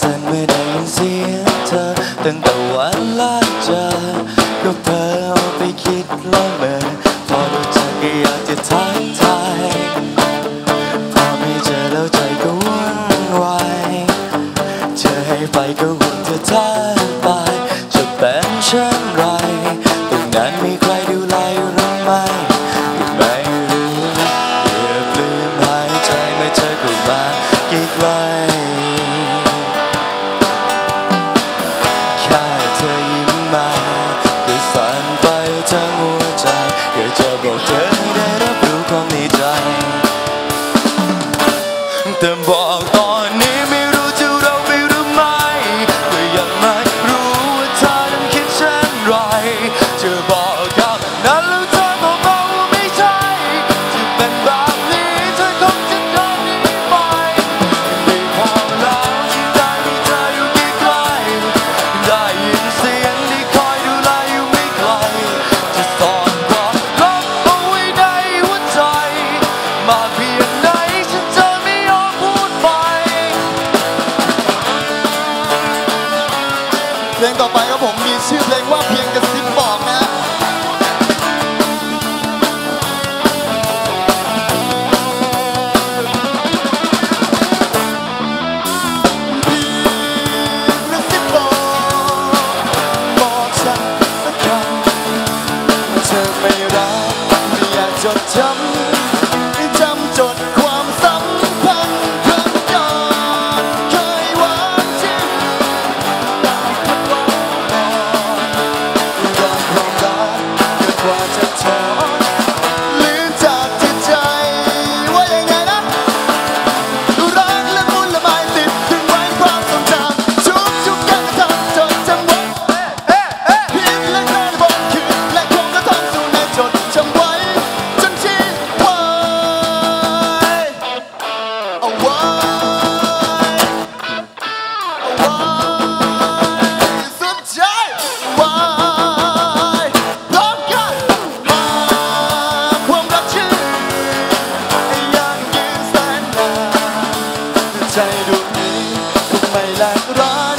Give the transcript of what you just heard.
สั่นไม่ได้ยินเสียงเธอตั้งแต่วันลาจากก็เธอเอาไปคิดละเมอพอรู้จักก็อยากจะทักทายพอไม่เจอแล้วใจก็วุ่นวายเธอให้ไปก็หวังเธอทัาไปจะเป็นเช่นไรตรงนั้นมีใครดู të mbakta เพลงต่อไปครับผม Run.